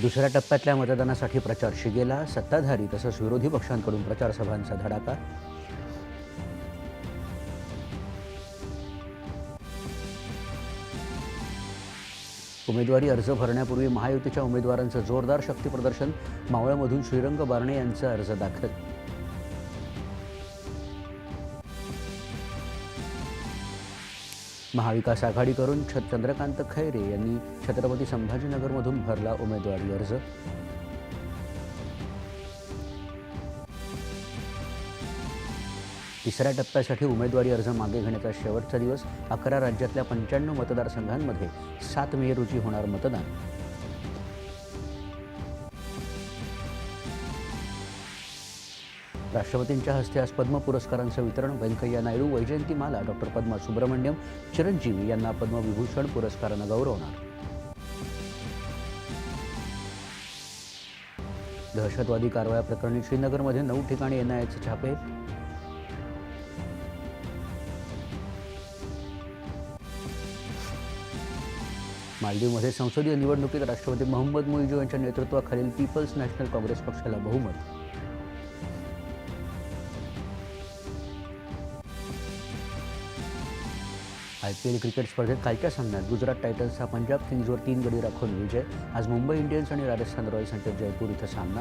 दुसऱ्या टप्प्यातल्या मतदानासाठी प्रचार शिगेला सत्ताधारी तसंच विरोधी पक्षांकडून प्रचारसभांचा धडाका. उमेदवारी अर्ज भरण्यापूर्वी महायुतीच्या उमेदवारांचं जोरदार शक्तीप्रदर्शन मावळमधून श्रीरंग बारणे यांचा अर्ज दाखल. महाविकास आघाडीकडून छ चंद्रकांत खैरे यांनी छत्रपती संभाजीनगरमधून भरला उमेदवारी अर्ज. तिसऱ्या टप्प्यासाठी उमेदवारी अर्ज मागे घेण्याचा शेवटचा दिवस. अकरा राज्यातल्या पंच्याण्णव मतदारसंघांमध्ये सात मे रोजी होणार मतदान. राष्ट्रपतींच्या हस्ते आज पद्म पुरस्कारांचं वितरण. व्यंकय्या नायडू वैजयंतीमाला डॉक्टर पद्मा सुब्रमण्यम चिरंजीवी यांना पद्मविभूषण पुरस्कारानं गौरवणार. दहशतवादी कारवाया प्रकरणी श्रीनगरमध्ये नऊ ठिकाणी एनआयएचे छापे. मालदीवमध्ये संसदीय निवडणुकीत राष्ट्रपती मोहम्मद मुइजू यांच्या नेतृत्वाखालील पीपल्स नॅशनल काँग्रेस पक्षाला बहुमत. आय पी एल क्रिकेट स्पर्धेत कालच्या सामन्यात गुजरात टायटन्सचा पंजाब किंग्जवर तीन गडी राखून विजय. आज मुंबई इंडियन्स आणि राजस्थान रॉयल्स यांच्यात जयपूर इथं सामना.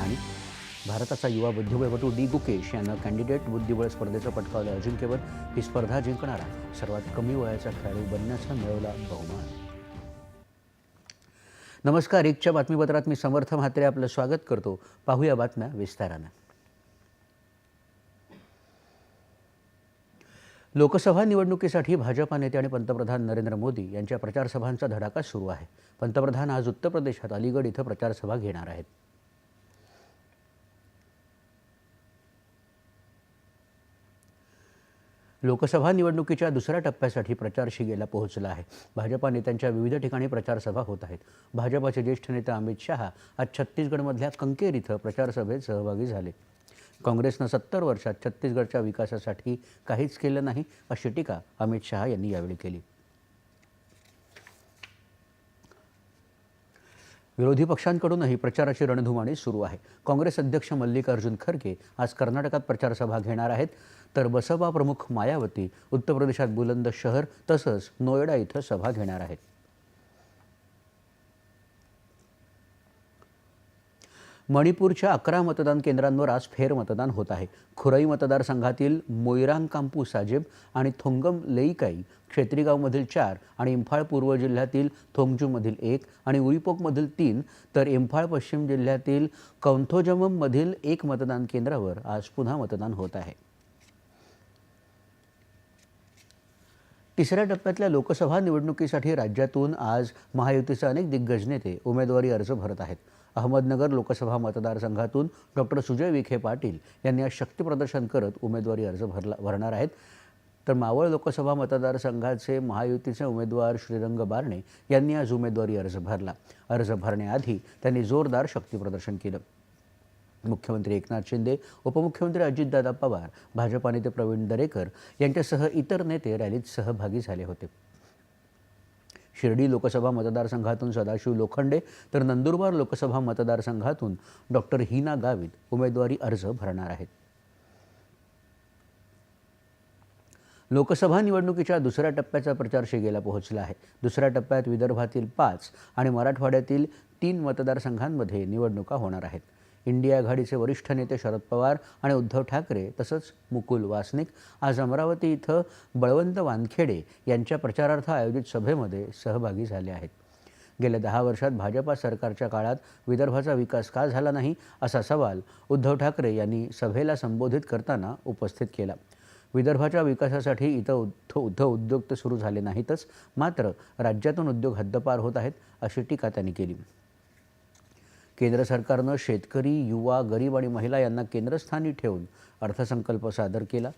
आणि भारताचा युवा बुद्धिबळपटू डी गुकेश यानं कॅन्डिडेट बुद्धिबळ स्पर्धेचं पटकावलं अजिंक्यपद ही स्पर्धा जिंकणारा सर्वात कमी वयाचा खेळाडू बनण्याचा मिळवला बहुमान. नमस्कार एकच्या बातमीपत्रात मी समर्थ म्हात्रे आपलं स्वागत करतो. पाहूया बातम्या विस्तारानं. लोकसभा निवडणुकीसाठी भाजपा नेते आणि पंतप्रधान नरेंद्र मोदी यांच्या प्रचारसभांचा धडाका सुरू आहे. पंतप्रधान आज उत्तर प्रदेशात अलीगड इथं प्रचारसभा घेणार आहेत. लोकसभा निवडणुकीच्या दुसऱ्या टप्प्यासाठी प्रचार शिगेला पोहोचला आहे. भाजपा नेत्यांच्या विविध ठिकाणी प्रचारसभा होत आहेत. भाजपाचे ज्येष्ठ नेता अमित शहा आज छत्तीसगडमधल्या कंकेर इथं प्रचारसभेत सहभागी झाले. काँग्रेसनं सत्तर वर्षात छत्तीसगडच्या विकासासाठी काहीच केलं नाही अशी टीका अमित शहा यांनी यावेळी केली. विरोधी पक्षांकडूनही प्रचाराची रणधुमाळी सुरू आहे. काँग्रेस अध्यक्ष मल्लिकार्जुन खरगे आज कर्नाटकात प्रचारसभा घेणार आहेत. तर बसपा प्रमुख मायावती उत्तर प्रदेशात बुलंद शहर तसंच नोएडा इथं सभा घेणार आहेत. मणिपूरच्या अकरा मतदान केंद्रांवर आज फेरमतदान होत आहे. खुरई मतदारसंघातील मोईरांग कांपू साजेब आणि थोंगम लेईकाई क्षेत्रीगावमधील चार आणि इम्फाळ पूर्व जिल्ह्यातील थोंगजूमधील एक आणि उईपोकमधील तीन तर इम्फाळ पश्चिम जिल्ह्यातील कौंथोजममधील एक मतदान केंद्रावर आज पुन्हा मतदान होत आहे. तिसऱ्या टप्प्यातल्या लोकसभा निवडणुकीसाठी राज्यातून आज महायुतीचे अनेक दिग्गज नेते उमेदवारी अर्ज भरत आहेत. अहमदनगर लोकसभा मतदारसंघातून डॉक्टर सुजय विखे पाटील यांनी आज शक्तीप्रदर्शन करत उमेदवारी अर्ज भरला भरणार आहेत. तर मावळ लोकसभा मतदारसंघाचे महायुतीचे उमेदवार श्रीरंग बारणे यांनी आज उमेदवारी अर्ज भरला. अर्ज भरण्याआधी त्यांनी जोरदार शक्तीप्रदर्शन केलं. मुख्यमंत्री एकनाथ शिंदे उपमुख्यमंत्री अजितदादा पवार भाजपा नेते प्रवीण दरेकर यांच्यासह इतर नेते रॅलीत सहभागी झाले होते. शिर्डी लोकसभा मतदारसंघातून सदाशिव लोखंडे तर नंदुरबार लोकसभा मतदारसंघातून डॉक्टर हिना गावित उमेदवारी अर्ज भरणार आहेत. लोकसभा निवडणुकीच्या दुसऱ्या टप्प्याचा प्रचार शिगेला पोहोचला आहे. दुसऱ्या टप्प्यात विदर्भातील पाच आणि मराठवाड्यातील तीन मतदारसंघांमध्ये निवडणुका होणार आहेत. इंडिया आघाडीचे वरिष्ठ नेते शरद पवार आणि उद्धव ठाकरे तसंच मुकुल वासनिक आज अमरावती इथं बळवंत वानखेडे यांच्या प्रचारार्थ आयोजित सभेमध्ये सहभागी झाले आहेत. गेल्या दहा वर्षात भाजपा सरकारच्या काळात विदर्भाचा विकास का झाला नाही असा सवाल उद्धव ठाकरे यांनी सभेला संबोधित करताना उपस्थित केला. विदर्भाच्या विकासासाठी इथं उद्ध उद्धव उद्योग तर सुरू झाले नाहीतच मात्र राज्यातून उद्योग हद्दपार होत आहेत अशी टीका त्यांनी केली. केंद्र सरकारनं शेतकरी युवा गरीब आणि महिला यांना केंद्रस्थानी ठेवून अर्थसंकल्प सादर केला.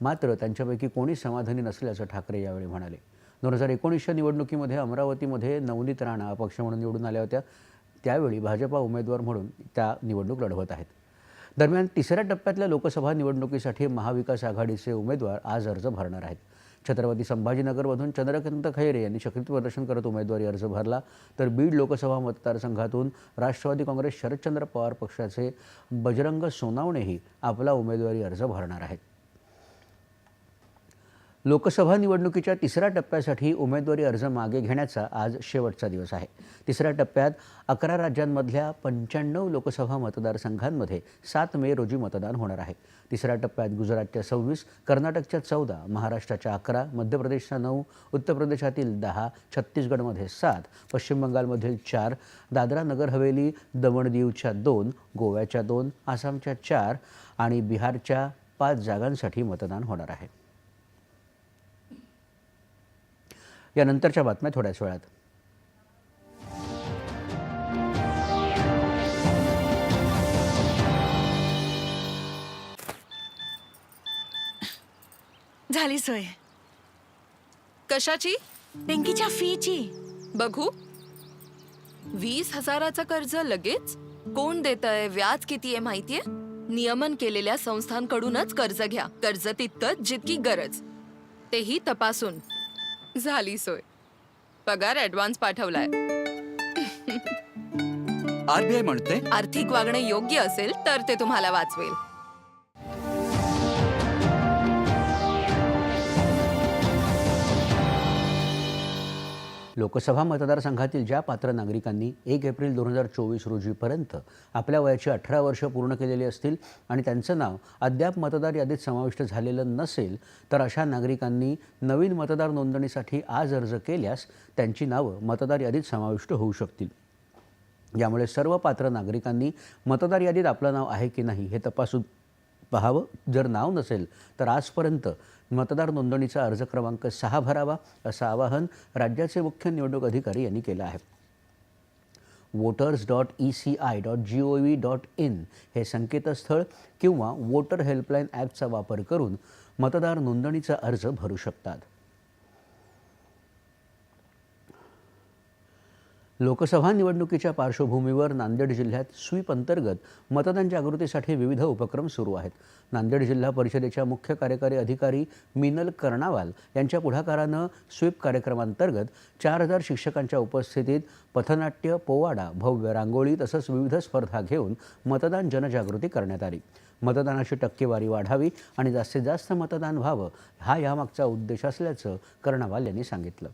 मात्र त्यांच्यापैकी कोणी समाधानी नसल्याचं ठाकरे यावेळी म्हणाले. दोन हजार एकोणीसच्या निवडणुकीमध्ये अमरावतीमध्ये नवनीत राणा अपक्ष म्हणून निवडून आल्या होत्या. त्यावेळी भाजपा उमेदवार म्हणून त्या निवडणूक लढवत आहेत. दरम्यान तिसऱ्या टप्प्यातल्या लोकसभा निवडणुकीसाठी महाविकास आघाडीचे उमेदवार आज अर्ज भरणार आहेत. छत्रपती संभाजीनगरमधून चंद्रकांत खैरे यांनी शक्ती प्रदर्शन करत उमेदवारी अर्ज भरला. तर बीड लोकसभा मतदारसंघातून राष्ट्रवादी काँग्रेस शरदचंद्र पवार पक्षाचे बजरंग सोनावणेही आपला उमेदवारी अर्ज भरणार आहेत. लोकसभा निवडणुकीच्या तिसऱ्या टप्प्यासाठी उमेदवारी अर्ज मागे घेण्याचा आज शेवटचा दिवस आहे. तिसऱ्या टप्प्यात अकरा राज्यांमधल्या पंच्याण्णव लोकसभा मतदारसंघांमध्ये सात मे रोजी मतदान होणार आहे. तिसऱ्या टप्प्यात गुजरातच्या सव्वीस कर्नाटकच्या चौदा महाराष्ट्राच्या अकरा मध्य प्रदेशच्या नऊ उत्तर प्रदेशातील दहा छत्तीसगडमध्ये सात पश्चिम बंगालमधील चार दादरा नगर हवेली दमण दीवच्या दोन गोव्याच्या दोन आसामच्या चार आणि बिहारच्या पाच जागांसाठी मतदान होणार आहे. यानंतरच्या बातम्या थोड्याच वेळात. झाली सोय. कशाची? पिंकीच्या फीची. बघू. वीस हजाराचं कर्ज लगेच? कोण देत आहे व्याज किती आहे माहितीये? नियमन केलेल्या संस्थांकडूनच कर्ज घ्या. कर्ज तितकंच जितकी गरज. तेही तपासून. झाली सोय. पगार ऍडव्हान्स पाठवलाय. आरबीआय म्हणते आर्थिक वागणे योग्य असेल तर ते तुम्हाला वाचवेल. लोकसभा मतदारसंघातील ज्या पात्र नागरिकांनी एक एप्रिल दोन हजार चोवीस रोजीपर्यंत आपल्या वयाची अठरा वर्ष पूर्ण केलेली असतील आणि त्यांचं नाव अद्याप मतदार यादीत समाविष्ट झालेलं नसेल तर अशा नागरिकांनी नवीन मतदार नोंदणीसाठी आज अर्ज केल्यास त्यांची नावं मतदार यादीत समाविष्ट होऊ शकतील. यामुळे सर्व पात्र नागरिकांनी मतदार यादीत आपलं नाव आहे की नाही हे तपासून पाहावं. जर नाव नसेल तर आजपर्यंत मतदार नोंदणीचा अर्ज क्रमांक सहा भरावा असं आवाहन राज्याचे मुख्य निवडणूक अधिकारी यांनी केलं आहे. Voters dot E C I dot G O V dot in हे संकेतस्थळ किंवा वोटर हेल्पलाईन ॲपचा वापर करून मतदार नोंदणीचा अर्ज भरू शकतात. लोकसभा निवडणुकीच्या पार्श्वभूमीवर नांदेड जिल्ह्यात स्वीप अंतर्गत मतदान जागृतीसाठी विविध उपक्रम सुरू आहेत. नांदेड जिल्हा परिषदेच्या मुख्य कार्यकारी अधिकारी मिनल कर्णावाल यांच्या पुढाकारानं स्वीप कार्यक्रमांतर्गत चार हजार शिक्षकांच्या उपस्थितीत पथनाट्य पोवाडा भव्य रांगोळी तसंच विविध स्पर्धा घेऊन मतदान जनजागृती करण्यात आली. मतदानाची टक्केवारी वाढावी आणि जास्तीत जास्त मतदान व्हावं हा यामागचा उद्देश असल्याचं कर्णावाल यांनी सांगितलं.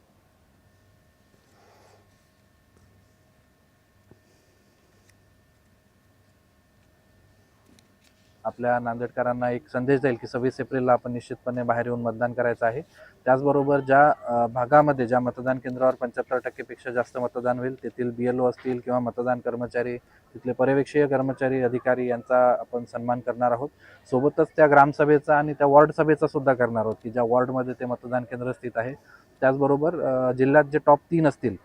आपल्या नांदेडकरांना एक संदेश जाईल की सव्वीस एप्रिलला आपण निश्चितपणे बाहेर येऊन मतदान करायचं आहे. त्याचबरोबर ज्या भागामध्ये ज्या मतदान केंद्रावर पंच्याहत्तर टक्केपेक्षा जास्त मतदान होईल तेथील बी एल ओ असतील किंवा मतदान कर्मचारी तिथले पर्यवेक्षीय कर्मचारी अधिकारी यांचा आपण सन्मान करणार आहोत. सोबतच त्या ग्रामसभेचा आणि त्या वॉर्ड सभेचा सुद्धा करणार आहोत की ज्या वॉर्डमध्ये ते मतदान केंद्र स्थित आहे. त्याचबरोबर जिल्ह्यात जे टॉप तीन असतील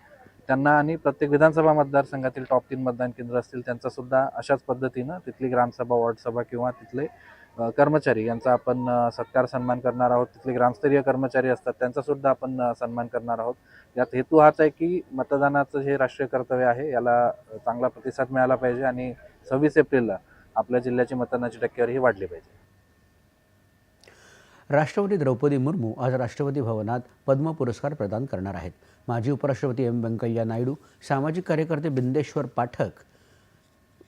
त्यांना आणि प्रत्येक विधानसभा मतदारसंघातील टॉप तीन मतदान केंद्र असतील त्यांचा सुद्धा अशाच पद्धतीनं तिथली ग्रामसभा वॉर्डसभा किंवा तिथले कर्मचारी यांचा आपण सत्कार सन्मान करणार आहोत. तिथले ग्रामस्तरीय कर्मचारी असतात त्यांचा सुद्धा आपण सन्मान करणार आहोत. यात हेतू हाच आहे की मतदानाचं जे राष्ट्रीय कर्तव्य आहे याला चांगला प्रतिसाद मिळाला पाहिजे आणि सव्वीस एप्रिलला आपल्या जिल्ह्याची मतदानाची टक्केवारी ही वाढली पाहिजे. राष्ट्रपती द्रौपदी मुर्मू आज राष्ट्रपती भवनात पद्म पुरस्कार प्रदान करणार आहेत. माजी उपराष्ट्रपती एम व्यंकय्या नायडू सामाजिक कार्यकर्ते बिंदेश्वर पाठक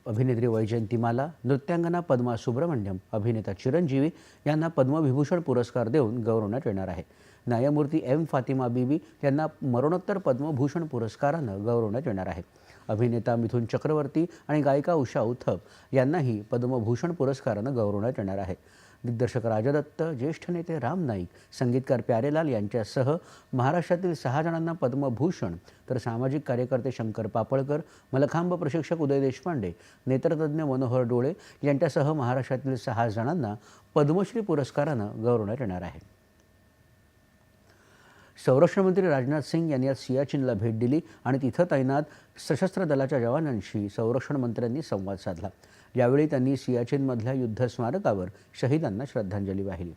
अभिनेत्री वैजयंतीमाला नृत्यांगना पद्मा सुब्रमण्यम अभिनेता चिरंजीवी यांना पद्मविभूषण पुरस्कार देऊन गौरवण्यात येणार आहे. न्यायमूर्ती एम फातिमा बीबी यांना मरणोत्तर पद्मभूषण पुरस्कारानं गौरवण्यात येणार आहे. अभिनेता मिथुन चक्रवर्ती आणि गायिका उषा उथप यांनाही पद्मभूषण पुरस्कारानं गौरवण्यात येणार आहे. दिग्दर्शक राजदत्त ज्येष्ठ नेते राम नाईक संगीतकार प्यारेलाल यांच्यासह महाराष्ट्रातील सहा जणांना पद्मभूषण तर सामाजिक कार्यकर्ते शंकर पापळकर मलखांब प्रशिक्षक उदय देशपांडे नेत्रतज्ञ मनोहर डोळे यांच्यासह महाराष्ट्रातील सहा जणांना पद्मश्री पुरस्कारानं गौरवण्यात येणार आहे. संरक्षण मंत्री राजनाथ सिंग यांनी आज सियाचिनला भेट दिली आणि तिथं तैनात सशस्त्र दलाच्या जवानांशी संरक्षण मंत्र्यांनी संवाद साधला. यावेळी त्यांनी सियाचीनमधल्या युद्धस्मारकावर शहीदांना श्रद्धांजली वाहिली.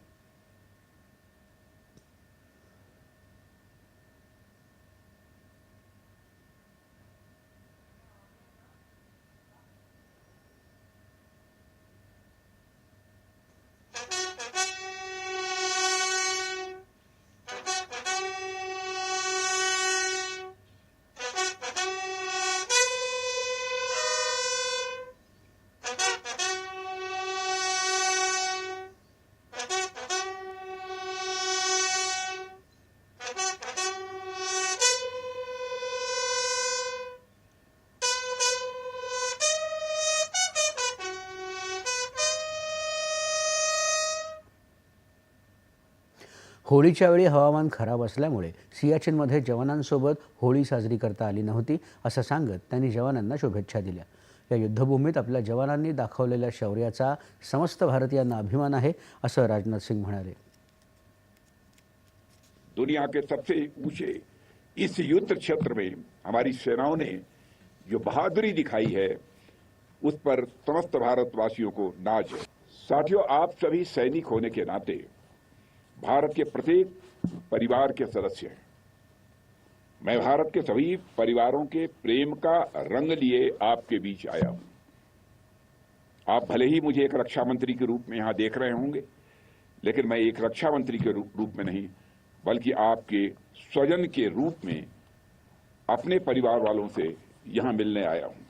होळीच्या वेळी हवामान खराब असल्यामुळे सियाचीनमध्ये जवानांसोबत होळी साजरी करता आली नव्हती असं सांगत त्यांनी जवानांना शुभेच्छा दिल्या. या युद्धभूमीत आपल्या जवानांनी दाखवलेल्या शौर्याचा समस्त भारतीयांना अभिमान आहे असं राजनाथ सिंग म्हणाले. दुनिया के सबसे ऊंचे इस युद्ध क्षेत्र में हमारी सेनाओं ने जो बहादुरी दिखाई है उस पर समस्त भारतवासियों को नाज है। साथियों आप सभी सैनिक होने के नाते भारत के प्रत्येक परिवार के सदस्य हैं। मैं भारत के सभी परिवारों के प्रेम का रंग लिए आपके बीच आया हूँ। आप भले ही मुझे एक रक्षा मंत्री के रूप में यहाँ देख रहे होंगे, लेकिन मैं एक रक्षा मंत्री के रूप में नहीं, बल्कि आपके स्वजन के रूप में अपने परिवार वालों से यहाँ मिलने आया हूँ।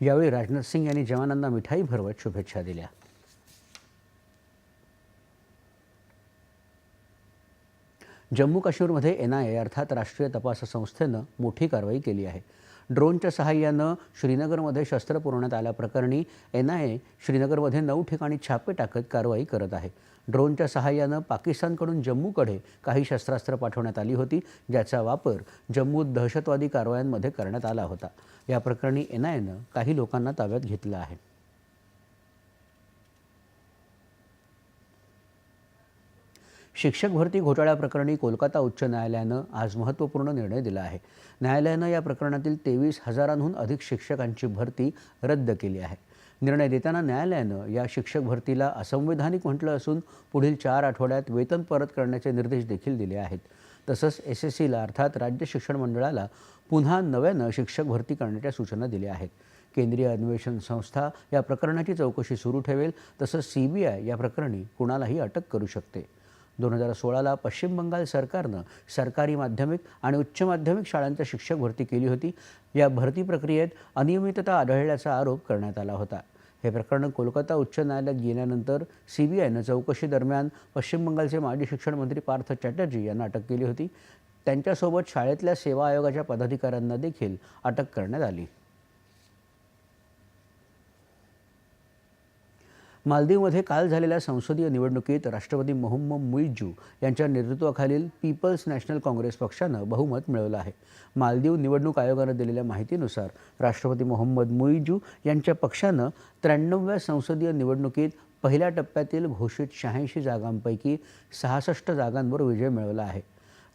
यावेळी राजनाथ सिंग यांनी जवानांना मिठाई भरवत शुभेच्छा दिल्या. जम्मू काश्मीरमध्ये एन आय ए अर्थात राष्ट्रीय तपास संस्थेनं मोठी कारवाई केली आहे. ड्रोनच्या सहाय्यानं श्रीनगरमध्ये शस्त्र पुरवण्यात आल्याप्रकरणी एन आय ए श्रीनगरमध्ये नऊ ठिकाणी छापे टाकत कारवाई करत आहे. ड्रोनच्या सहाय्यानं पाकिस्तानकडून जम्मूकडे काही शस्त्रास्त्र पाठवण्यात आली होती ज्याचा वापर जम्मूत दहशतवादी कारवायांमध्ये करण्यात आला होता. या प्रकरणी एन आय एनं काही लोकांना ताब्यात घेतलं आहे. शिक्षक भरती घोटाळ्याप्रकरणी कोलकाता उच्च न्यायालयानं आज महत्त्वपूर्ण निर्णय दिला आहे. न्यायालयानं या प्रकरणातील तेवीस हजारांहून अधिक शिक्षकांची भरती रद्द केली आहे. निर्णय देताना न्यायालयानं या शिक्षक भरतीला असंवैधानिक म्हटलं असून पुढील चार आठवड्यात वेतन परत करण्याचे निर्देश देखील दिले आहेत. तसंच एस एस सीला अर्थात राज्य शिक्षण मंडळाला पुन्हा नव्यानं शिक्षक भरती करण्याच्या सूचना दिल्या आहेत. केंद्रीय अन्वेषण संस्था या प्रकरणाची चौकशी सुरू ठेवेल तसंच सी बी आय या प्रकरणी कुणालाही अटक करू शकते. दोन हजार सोळाला पश्चिम बंगाल सरकारनं सरकारी माध्यमिक आणि उच्च माध्यमिक शाळांच्या शिक्षक भरती केली होती. या भरती प्रक्रियेत अनियमितता आढळल्याचा आरोप करण्यात आला होता. हे प्रकरण कोलकाता उच्च न्यायालयात गेल्यानंतर सी बी आयनं चौकशी दरम्यान पश्चिम बंगालचे माजी शिक्षण मंत्री पार्थ चॅटर्जी यांना अटक केली होती. त्यांच्यासोबत शाळेतल्या सेवा आयोगाच्या पदाधिकाऱ्यांना देखील अटक करण्यात आली. मालदीवमध्ये काल झालेल्या संसदीय निवडणुकीत राष्ट्रपती मोहम्मद मुईजू यांच्या नेतृत्वाखालील पीपल्स नॅशनल काँग्रेस पक्षानं बहुमत मिळवलं आहे. मालदीव निवडणूक आयोगानं दिलेल्या माहितीनुसार राष्ट्रपती मोहम्मद मुईजू यांच्या पक्षानं त्र्याण्णवव्या संसदीय निवडणुकीत पहिल्या टप्प्यातील घोषित शहाऐंशी जागांपैकी सहासष्ट जागांवर विजय मिळवला आहे.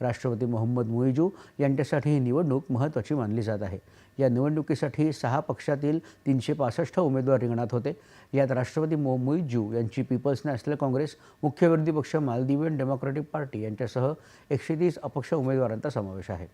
राष्ट्रपती मोहम्मद मुईजू यांच्यासाठी ही निवडणूक महत्त्वाची मानली जात आहे. या निवडणुकीसाठी सहा पक्षातील तीनशे पासष्ट उमेदवार रिंगणात होते. यात राष्ट्रपती मो यांची पीपल्स नॅशनल काँग्रेस मुख्य विरोधी पक्ष मालदिवियन डेमोक्रेटिक पार्टी यांच्यासह एकशे तीस अपक्ष उमेदवारांचा समावेश आहे.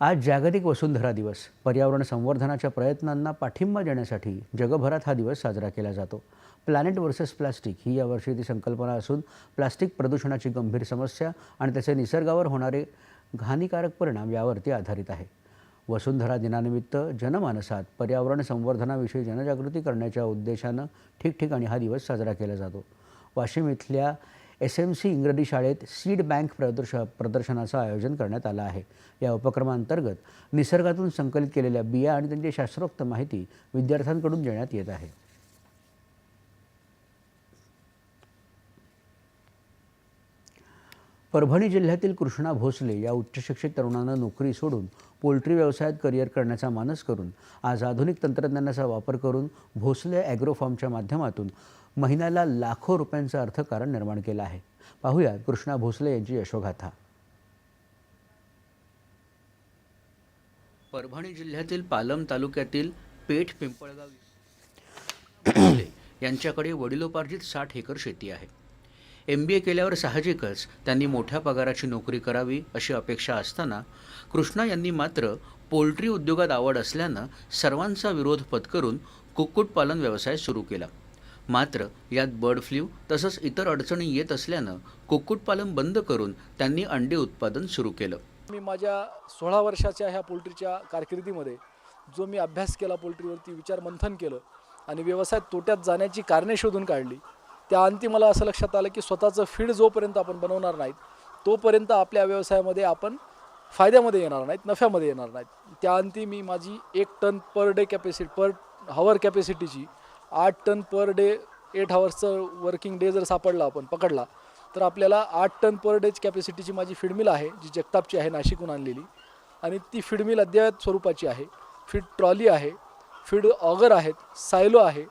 आज जागतिक वसुंधरा दिवस. पर्यावरण संवर्धनाच्या प्रयत्नांना पाठिंबा देण्यासाठी जगभरात हा दिवस साजरा केला जातो. प्लॅनेट वर्सेस प्लास्टिक ही यावर्षीची संकल्पना असून प्लास्टिक प्रदूषणाची गंभीर समस्या आणि त्याचे निसर्गावर होणारे हानिकारक परिणाम यावरती आधारित आहे. वसुंधरा दिनानिमित्त जनमानसात पर्यावरण संवर्धनाविषयी जनजागृती करण्याच्या उद्देशानं ठिकठिकाणी हा दिवस साजरा केला जातो. वाशिम इथल्या एस एम सी इंग्रजी शाळेत सीड बँक प्रदर्श प्रदर्शनाचं आयोजन करण्यात आलं आहे. या उपक्रमांतर्गत निसर्गातून संकलित केलेल्या बिया आणि त्यांची शास्त्रोक्त माहिती विद्यार्थ्यांकडून देण्यात येत आहे. परभणी जिल्ह्यातील कृष्णा भोसले या उच्चशिक्षित तरुणानं नोकरी सोडून पोल्ट्री व्यवसायात करिअर करण्याचा मानस करून आज आधुनिक तंत्रज्ञानाचा वापर करून भोसले ॲग्रो फार्मच्या माध्यमातून महिन्याला लाखो रुपयांचं अर्थकारण निर्माण केलं आहे. पाहूया कृष्णा भोसले यांची यशोगाथा. परभणी जिल्ह्यातील पालम तालुक्यातील पेठ पिंपळगाव यांच्याकडे वडिलोपार्जित साठ एकर शेती आहे. एम बी ए केल्यावर साहजिकच त्यांनी मोठ्या पगाराची नोकरी करावी अशी अपेक्षा असताना कृष्णा यांनी मात्र पोल्ट्री उद्योगात आवड असल्यानं सर्वांचा विरोध पत्करून कुक्कुटपालन व्यवसाय सुरू केला. मात्र यात बर्ड फ्ल्यू तसंच इतर अडचणी येत असल्यानं कुक्कुटपालन बंद करून त्यांनी अंडे उत्पादन सुरू केलं. मी माझ्या सोळा वर्षाच्या ह्या पोल्ट्रीच्या कारकिर्दीमध्ये जो मी अभ्यास केला पोल्ट्रीवरती विचार मंथन केलं आणि व्यवसायात तोट्यात जाण्याची कारणे शोधून काढली त्या अंती मला असं लक्षात आलं की स्वतःचं फीड जोपर्यंत आपण बनवणार नाहीत तोपर्यंत आपल्या व्यवसायामध्ये आपण फायद्यामध्ये येणार नाहीत नफ्यामध्ये येणार नाहीत. त्या अंती मी माझी एक ton per day capacity per hour कॅपॅसिटीची आठ टन पर डे एट हवर्सचं वर्किंग डे जर सापडला आपण पकडला तर आपल्याला आठ टन पर डेज कॅपॅसिटीची माझी फिडमिल आहे जी जगतापची आहे नाशिकहून आणलेली. आणि ती फिडमिल अद्ययावत स्वरूपाची आहे. फीड ट्रॉली आहे फीड ऑगर आहेत सायलो आहे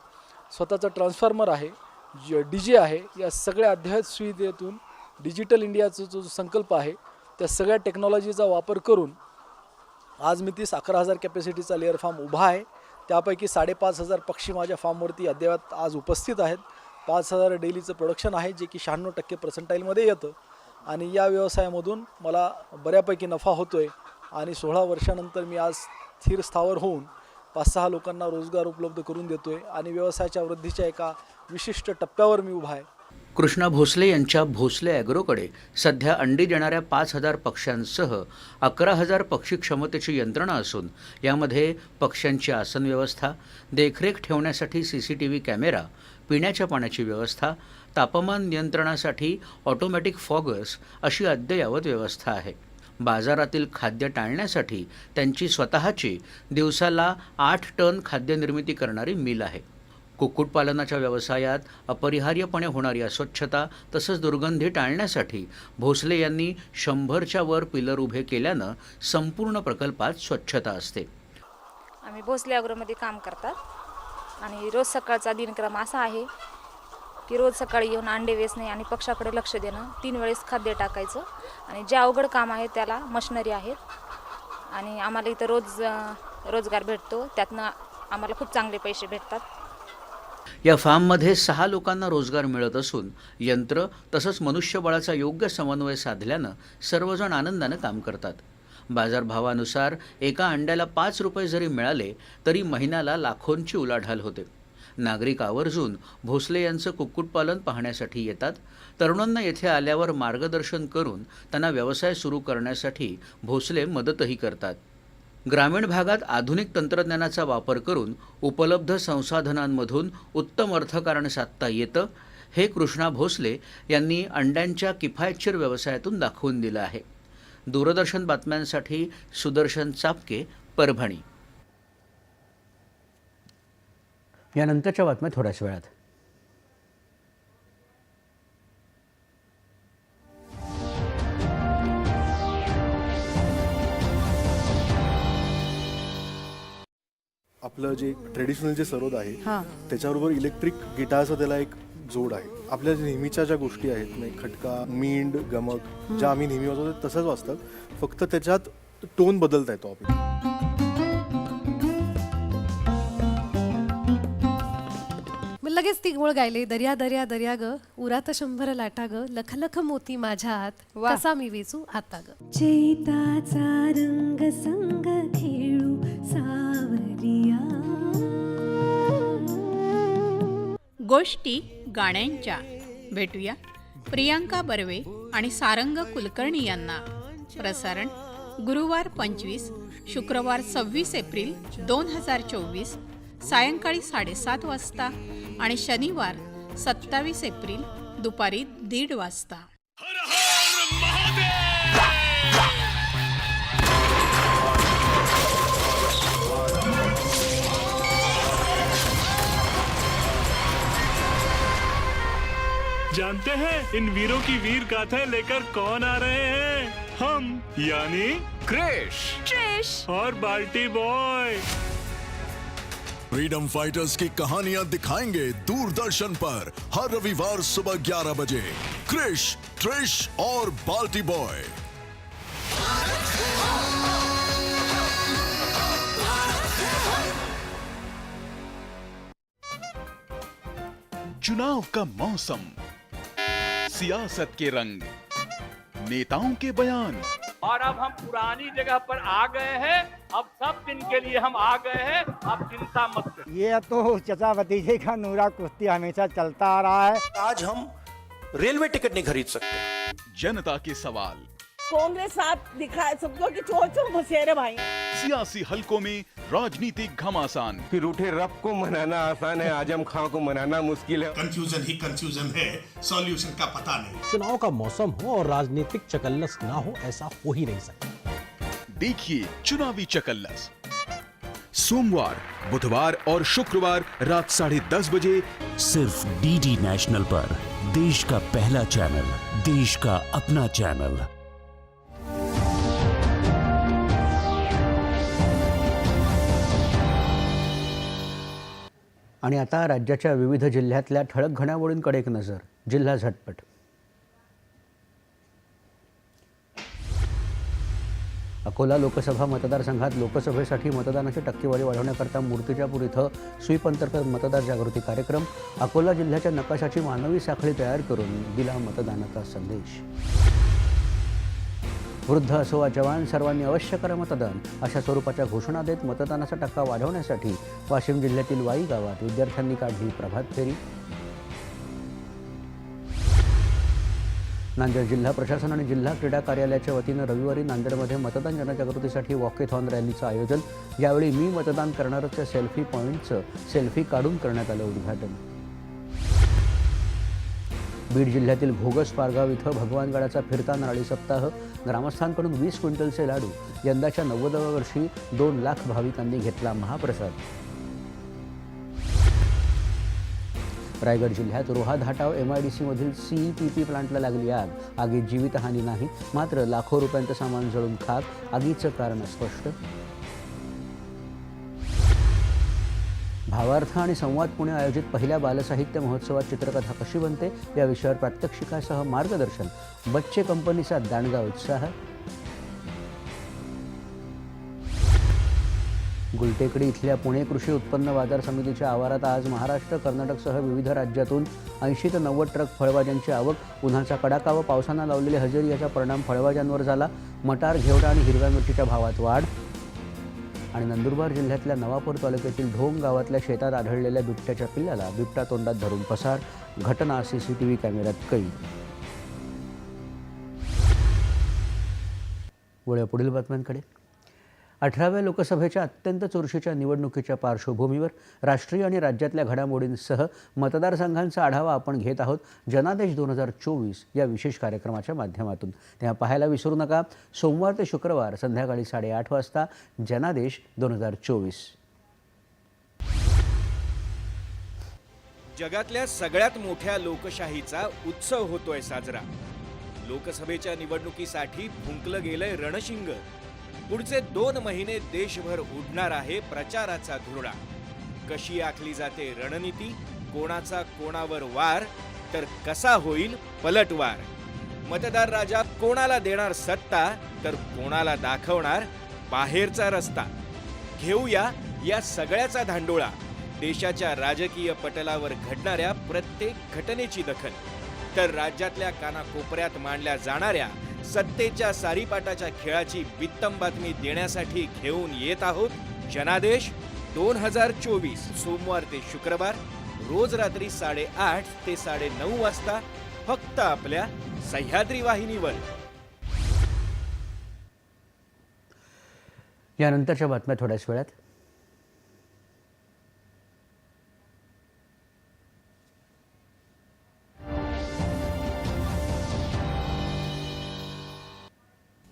स्वतःचा ट्रान्सफॉर्मर आहे डी जे आहे या सगळ्या अद्ययावत सुविधेतून डिजिटल इंडियाचा जो जो संकल्प आहे त्या सगळ्या टेक्नॉलॉजीचा वापर करून आज मी तीस अकरा हजार कॅपॅसिटीचा लेअर फार्म उभा आहे. त्यापैकी साडेपाच हजार पक्षी माझ्या फार्मवरती अद्ययावत आज उपस्थित आहेत. पाच हजार डेलीचं प्रोडक्शन आहे जे की शहाण्णव टक्के पर्सेंटाईलमध्ये येतं. आणि या व्यवसायामधून मला बऱ्यापैकी नफा होतो आहे आणि सोळा वर्षानंतर मी आज स्थिर स्थावर होऊन पाच सहा लोकांना रोजगार उपलब्ध करून देतो आहे आणि व्यवसायाच्या वृद्धीच्या एका विशिष्ट टप्प्यावर मी उभा आहे. कृष्णा भोसले यांच्या भोसले ॲग्रोकडे सध्या अंडी देणाऱ्या पाच हजार पक्ष्यांसह अकरा हजार पक्षी क्षमतेची यंत्रणा असून यामध्ये पक्ष्यांची आसन व्यवस्था देखरेख ठेवण्यासाठी C C T V camera पिण्याच्या पाण्याची व्यवस्था तापमान नियंत्रणासाठी ऑटोमॅटिक फॉगर्स अशी अद्ययावत व्यवस्था आहे. बाजारातील खाद्य टाळण्यासाठी त्यांची स्वतःची दिवसाला आठ टन खाद्यनिर्मिती करणारी मिल आहे. कुक्कुटपालनाच्या व्यवसायात अपरिहार्यपणे होणारी अस्वच्छता तसंच दुर्गंधी टाळण्यासाठी भोसले यांनी शंभरच्या वर पिलर उभे केल्यानं संपूर्ण प्रकल्पात स्वच्छता असते. आम्ही भोसले अग्रोमध्ये काम करतात आणि रोज सकाळचा दिनक्रम असा आहे की रोज सकाळी येऊन अंडे वेचणे आणि पक्षाकडे लक्ष देणं तीन वेळेस खाद्य टाकायचं आणि जे अवघड काम आहे त्याला मशिनरी आहेत आणि आम्हाला इथं रोज रोजगार भेटतो. त्यातनं आम्हाला खूप चांगले पैसे भेटतात. या फार्ममध्ये सहा लोकांना रोजगार मिळत असून यंत्र तसंच मनुष्यबळाचा योग्य समन्वय साधल्यानं सर्वजण आनंदानं काम करतात. बाजारभावानुसार एका अंड्याला पाच रुपये जरी मिळाले तरी महिन्याला लाखोंची उलाढाल होते. नागरिक आवर्जून भोसले यांचं कुक्कुटपालन पाहण्यासाठी येतात. तरुणांना येथे आल्यावर मार्गदर्शन करून त्यांना व्यवसाय सुरू करण्यासाठी भोसले मदतही करतात. ग्रामीण भागात आधुनिक तंत्रज्ञानाचा वापर करून उपलब्ध संसाधनांमधून उत्तम अर्थकारण साधता येतं हे कृष्णा भोसले यांनी अंड्यांच्या किफायतशीर व्यवसायातून दाखवून दिलं आहे. दूरदर्शन बातम्यांसाठी सुदर्शन चापके परभणी. यानंतरच्या बातम्या थोड्याच वेळात. आपलं जे ट्रेडिशनल जे सरोद आहे त्याच्याबरोबर इलेक्ट्रिक गिटारचा त्याला एक जोड आहे. आपल्या जे नेहमीच्या ज्या गोष्टी आहेत म्हणजे खटका मींड गमक ज्या आम्ही नेहमी वाजवतो तसंच वाजतात. फक्त त्याच्यात टोन बदलता येतो आपला मग लगेच ती गोळ गायले दर्या दर्या दर्या ग उरात शंभर लाटा ग लख लख मोती माझ्या आत कसा मी वेचू आता ग? चैताचा रंग संग खेळू सावरिया गोष्टी गाण्यांच्या. भेटूया. प्रियांका बर्वे आणि सारंग कुलकर्णी यांना. प्रसारण गुरुवार पंचवीस शुक्रवार सव्वीस एप्रिल दोन हजार चोवीस सायंकाळी साडेसात वाजता आणि शनिवार सत्तावीस एप्रिल दुपारी दीड वाजता. जानते हैं इन वीरों की वीर गाथाएँ लेकर कौन आ रहे हैं? हम यानी क्रेश। ट्रेश और बाल्टी बॉय। फ्रीडम फाइटर्स की कहानियाँ दिखाएँगे दूरदर्शन पर हर रविवार सुबह 11 बजे। क्रिश ट्रिश और बाल्टी बॉय। चुनाव का मौसम। सियासत के रंग नेताओं के बयान। और अब हम पुरानी जगह पर आ गए हैं। अब सब दिन के लिए हम आ गए हैं। अब चिंता मत कर ये तो चचा भतीजे का नूरा कुश्ती हमेशा चलता आ रहा है। आज हम रेलवे टिकट नहीं खरीद सकते। जनता के सवाल। कांग्रेस साथ दिखाए सबको कि चोर चोर घुसेरे भाई। सियासी हलकों में राजनीतिक घमासान। फिर उठे रब को मनाना आसान है आज़म खां को मनाना मुश्किल है। कंफ्यूजन ही कंफ्यूजन है सॉल्यूशन का पता नहीं। चुनाव का मौसम हो और राजनीतिक चकल्लस ना हो ऐसा हो ही नहीं सकता। देखिए चुनावी चकल्लस। सोमवार बुधवार और शुक्रवार रात साढ़े दस बजे सिर्फ़ डीडी नेशनल पर देश का पहला चैनल देश का अपना चैनल। आणि आता राज्याच्या विविध जिल्ह्यातल्या ठळक घडामोडींकडे एक नजर जिल्हा झटपट. अकोला लोकसभा मतदारसंघात लोकसभेसाठी मतदानाची टक्केवारी वाढवण्याकरता मूर्तिजापूर इथं स्वीप अंतर्गत मतदार जागृती कार्यक्रम अकोला जिल्ह्याच्या नकाशाची मानवी साखळी तयार करून दिला मतदानाचा संदेश. वृद्ध असो वा जवान सर्वांनी अवश्य करा मतदान. अशा स्वरूपाच्या घोषणा देत मतदानाचा टक्का वाढवण्यासाठी वाशिम जिल्ह्यातील वाई गावात विद्यार्थ्यांनी काढली प्रभात फेरी. नांदेड जिल्हा प्रशासन आणि जिल्हा क्रीडा कार्यालयाच्या वतीनं रविवारी नांदेडमध्ये मतदान जनजागृतीसाठी वॉकेथॉन रॅलीचं आयोजन. यावेळी मी मतदान करणारचं सेल्फी पॉईंटचं सेल्फी काढून करण्यात आलं उद्घाटन. बीड जिल्ह्यातील घोगस पारगाव इथं भगवानगडाचा फिरता नारळी सप्ताह ग्रामस्थांकडून वीस क्विंटलचे लाडू यंदाच्या नव्वदाव्या वर्षी दोन लाख भाविकांनी घेतला महाप्रसाद. रायगड जिल्ह्यात Roha Dhatav M I D सीमधील C P P प्लांटला लागली आग. आगीत जीवितहानी नाही मात्र लाखो रुपयांचं सामान जळून खाक. आगीचं कारण स्पष्ट भावार्थ आणि संवाद पुणे आयोजित पहिल्या बालसाहित्य महोत्सवात चित्रकथा कशी बनते या विषयावर प्रात्यक्षिकासह मार्गदर्शन बच्चे कंपनीचा दांडगा उत्साह. गुलटेकडी इथल्या पुणे कृषी उत्पन्न बाजार समितीच्या आवारात आज महाराष्ट्र कर्नाटकसह विविध राज्यातून ऐंशी ते नव्वद ट्रक फळभाज्यांची आवक उन्हाचा कडाका व पावसानं लावलेली हजेरी याचा परिणाम फळभाज्यांवर झाला. मटार घेवडा आणि हिरव्या मिरचीच्या भावात वाढ आणि नंदुरबार जिल्ह्यातल्या नवापूर तालुक्यातील ढोंग गावातल्या शेतात आढळलेल्या बिबट्याच्या पिल्लाला बिबटा तोंडात धरून पसार घटना सी सी टी व्ही कॅमेऱ्यात कैद. वळ्या पुढील बातम्यांकडे. अठराव्या लोकसभेच्या अत्यंत चुरशीच्या निवडणुकीच्या पार्श्वभूमीवर राष्ट्रीय आणि राज्यातल्या घडामोडींसह मतदारसंघांचा आढावा आपण घेत आहोत जनादेश दोन हजार चोवीस या विशेष कार्यक्रमाच्या माध्यमातून. तेव्हा पाहायला विसरू नका. सोमवार ते शुक्रवार संध्याकाळी साडेआठ वाजता जनादेश दोन हजार चोवीस. जगातल्या सगळ्यात मोठ्या लोकशाहीचा उत्सव होतोय साजरा. लोकसभेच्या निवडणुकीसाठी फुंकलं गेलंय रणशिंग. पुढचे दोन महिने देशभर उडणार आहे प्रचाराचा धुरळा. कशी आखली जाते रणनीती? कोणाचा कोणावर वार? तर कसा होईल पलटवार? मतदार राजा कोणाला देणार सत्ता? तर कोणाला दाखवणार बाहेरचा रस्ता? घेऊया या सगळ्याचा धांडोळा. देशाच्या राजकीय पटलावर घडणाऱ्या प्रत्येक घटनेची दखल. तर राज्यातल्या कानाकोपऱ्यात मांडल्या जाणाऱ्या सत्तेच्या सारीपाटाच्या खेळाची वित्तम बातमी देण्यासाठी घेऊन येत आहोत जनादेश दोन हजार चोवीस सोमवार ते शुक्रवार रोज रात्री साडेआठ ते साडे नऊ वाजता फक्त आपल्या सह्याद्री वाहिनीवर. यानंतरच्या बातम्या थोड्याच वेळात.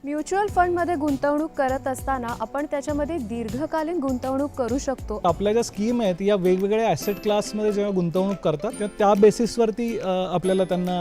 म्युच्युअल फंडमध्ये गुंतवणूक करत असताना आपण त्याच्यामध्ये दीर्घकालीन गुंतवणूक करू शकतो. आपल्या ज्या स्कीम आहेत या वेगवेगळ्या ॲसेट क्लासमध्ये जेव्हा गुंतवणूक करतात तेव्हा त्या बेसिसवरती आपल्याला त्यांना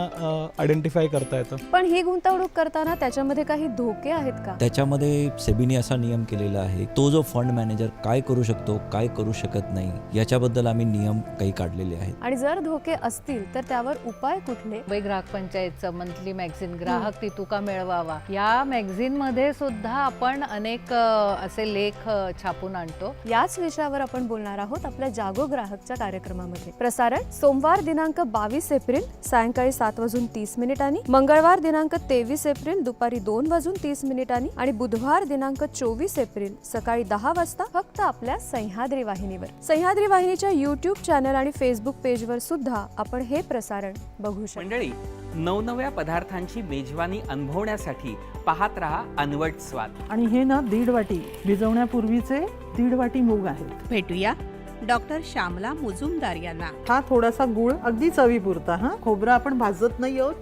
आयडेंटिफाय करता येतं. पण ही गुंतवणूक करताना त्याच्यामध्ये काही धोके आहेत का? त्याच्यामध्ये सेबीने असा नियम केलेला आहे तो जो फंड मॅनेजर काय करू शकतो काय करू शकत नाही याच्याबद्दल आम्ही नियम काही काढलेले आहेत. आणि जर धोके असतील तर त्यावर उपाय कुठले? ग्राहक पंचायतचं मंथली मॅगझिन ग्राहक ती तुका मिळवावा. या मॅगझिन मध्ये सुद्धा आपण अनेक असे लेख छापून आणतो. याच विषयावर आपण बोलणार आहोत आपल्या जागो ग्राहकच्या कार्यक्रमामध्ये. प्रसारण सोमवार दिनांक बावीस एप्रिल सायंकाळी सात वाजून तीस मिनिटांनी मंगळवार दिनांक तेवीस एप्रिल दुपारी दोन वाजून तीस मिनिटांनी आणि बुधवार दिनांक चोवीस एप्रिल सकाळी दहा वाजता फक्त आपल्या सह्याद्री वाहिनीवर. सह्याद्री वाहिनीच्या युट्यूब चॅनल आणि फेसबुक पेजवर सुद्धा आपण हे प्रसारण बघू शकतो. मंडळी नवनव्या पदार्थांची मेजवानी अनुभवण्यासाठी पाहत रहा अनवट स्वाद. आणि हे ना दीड वाटी. भिजवण्यापूर्वीचे दीड वाटी मूग आहेत. भेटूया डॉक्टर श्यामला मुजुमदार यांना. हा थोडासा गुळ अगदी चवीपुरता हा. खोबरं आपण भाजत नाही आहोत.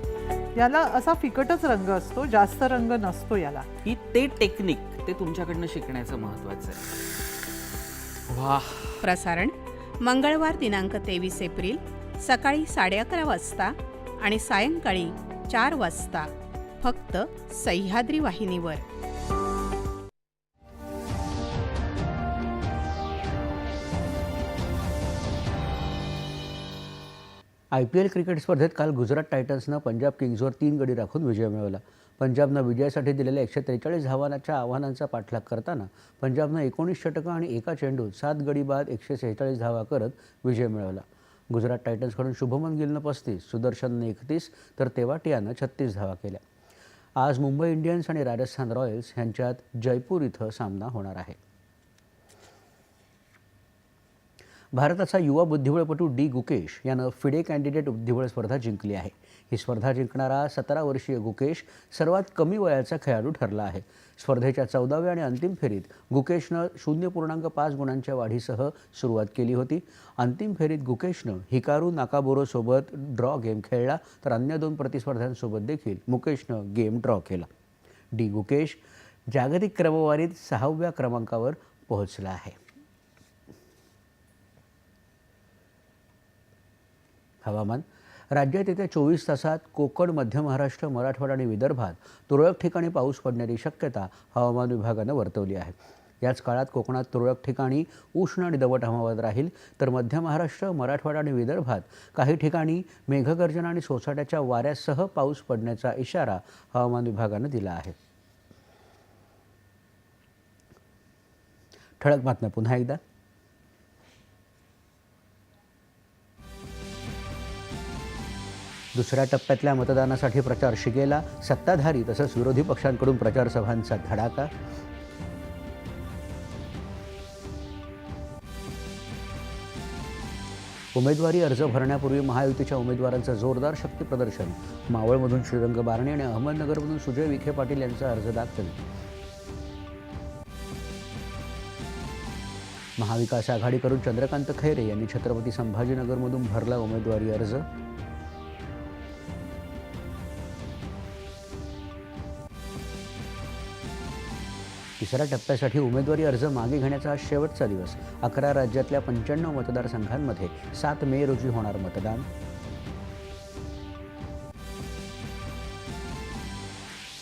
याला असा फिकटच रंग असतो जास्त रंग नसतो याला. ही ते टेक्निक ते तुमच्याकडनं शिकण्याचं महत्वाचं आहे. वा प्रसारण मंगळवार दिनांक तेवीस एप्रिल सकाळी साडे अकरा वाजता आणि सायंकाळी चार वाजता फक्त सह्याद्री वाहिनीवर. आय पी एल क्रिकेट स्पर्धेत काल गुजरात टायटन्सनं पंजाब किंग्जवर तीन गडी राखून विजय मिळवला. पंजाबनं विजयासाठी दिलेल्या एकशे त्रेचाळीस धावानाच्या आव्हानांचा पाठलाग करताना पंजाबनं एकोणीस षटकं आणि एका चेंडूत सात गडी बाद एकशे सेहेचाळीस धावा करत विजय मिळवला. गुजरात टायटन्सकडून शुभमन गिलनं पस्तीस सुदर्शननं एकतीस तर तेवाटियानं छत्तीस धावा केल्या. आज मुंबई इंडियन्स आणि राजस्थान रॉयल्स यांच्यात जयपूर इथं सामना होणार आहे. भारताचा युवा बुद्धिबळपटू डी गुकेश यानं फिडे कॅन्डिडेट बुद्धिबळ स्पर्धा जिंकली आहे. ही स्पर्धा जिंकणारा सतरा वर्षीय गुकेश सर्वात कमी वयाचा खेळाडू ठरला आहे. स्पर्धेच्या चौदाव्या आणि अंतिम फेरीत गुकेशनं शून्य पूर्णांक पाच गुणांच्या वाढीसह सुरुवात केली होती. अंतिम फेरीत गुकेशनं हिकारू नाकाबोरोसोबत ड्रॉ गेम खेळला तर अन्य दोन प्रतिस्पर्ध्यांसोबत देखील मुकेशनं गेम ड्रॉ केला. डी गुकेश जागतिक क्रमवारीत सहाव्या क्रमांकावर पोहोचला आहे. हवामान राज्यात येत्या चोवीस तासात कोकण मध्य महाराष्ट्र मराठवाडा आणि विदर्भात तुरळक ठिकाणी पाऊस पडण्याची शक्यता हवामान विभागानं वर्तवली आहे. याच काळात कोकणात तुरळक ठिकाणी उष्ण आणि दमट हवामान राहील. तर मध्य महाराष्ट्र मराठवाडा आणि विदर्भात काही ठिकाणी मेघगर्जना आणि सोसाट्याच्या वाऱ्यासह पाऊस पडण्याचा इशारा हवामान विभागानं दिला आहे. ठळक बातम्या पुन्हा एकदा. दुसऱ्या टप्प्यातल्या मतदानासाठी प्रचार शिगेला सत्ताधारी तसंच विरोधी पक्षांकडून प्रचारसभांचा धडाका. उमेदवारी अर्ज भरण्यापूर्वी महायुतीच्या उमेदवारांचं जोरदार शक्तीप्रदर्शन मावळमधून श्रीरंग बारणे आणि अहमदनगरमधून सुजय विखे पाटील यांचा अर्ज दाखल. महाविकास आघाडीकडून चंद्रकांत खैरे यांनी छत्रपती संभाजीनगरमधून भरला उमेदवारी अर्ज. तिसऱ्या टप्प्यासाठी उमेदवारी अर्ज मागे घेण्याचा आज शेवटचा दिवस. अकरा राज्यातल्या पंच्याण्णव मतदारसंघांमध्ये सात मे रोजी होणार मतदान.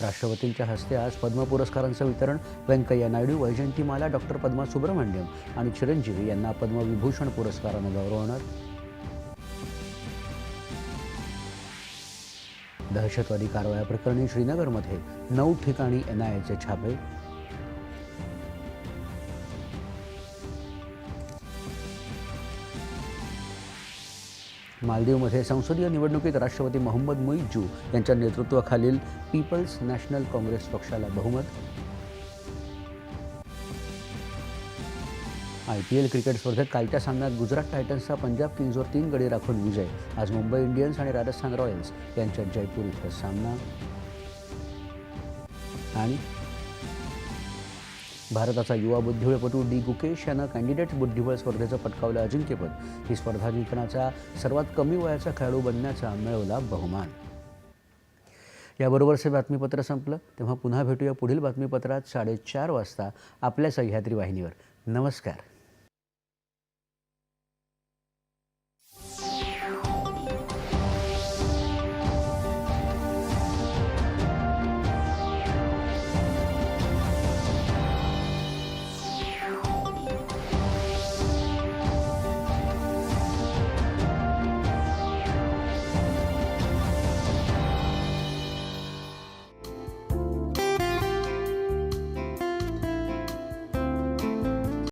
राष्ट्रपतींच्या हस्ते आज पद्म पुरस्कारांचं वितरण. व्यंकय्या नायडू वैजयंतीमाला डॉक्टर पद्मा सुब्रमण्यम आणि चिरंजीवी यांना पद्मविभूषण पुरस्कारानं गौरवणार दहशतवादी कारवाया श्रीनगरमध्ये नऊ ठिकाणी एन छापे. मालदीवमध्ये संसदीय निवडणुकीत राष्ट्रपती मोहम्मद मुईजू यांच्या नेतृत्वाखालील पीपल्स नॅशनल काँग्रेस पक्षाला बहुमत. आय पी एल क्रिकेट स्पर्धेत कालच्या सामन्यात गुजरात टायटन्सचा पंजाब किंग्जवर तीन गडी राखून विजय. आज मुंबई इंडियन्स आणि राजस्थान रॉयल्स यांच्यात जयपूर इथं सामना. आणि भारताचा युवा बुद्धिबळपटू डी गुकेश यानं कॅन्डिडेट बुद्धिबळ स्पर्धेचं पटकावलं अजिंक्यपद. ही स्पर्धा जिंकण्याचा सर्वात कमी वयाचा खेळाडू बनण्याचा मिळवला बहुमान. याबरोबरचे बातमीपत्र संपलं. तेव्हा पुन्हा भेटूया पुढील बातमीपत्रात साडेचार वाजता आपल्या सह्याद्री वाहिनीवर. नमस्कार.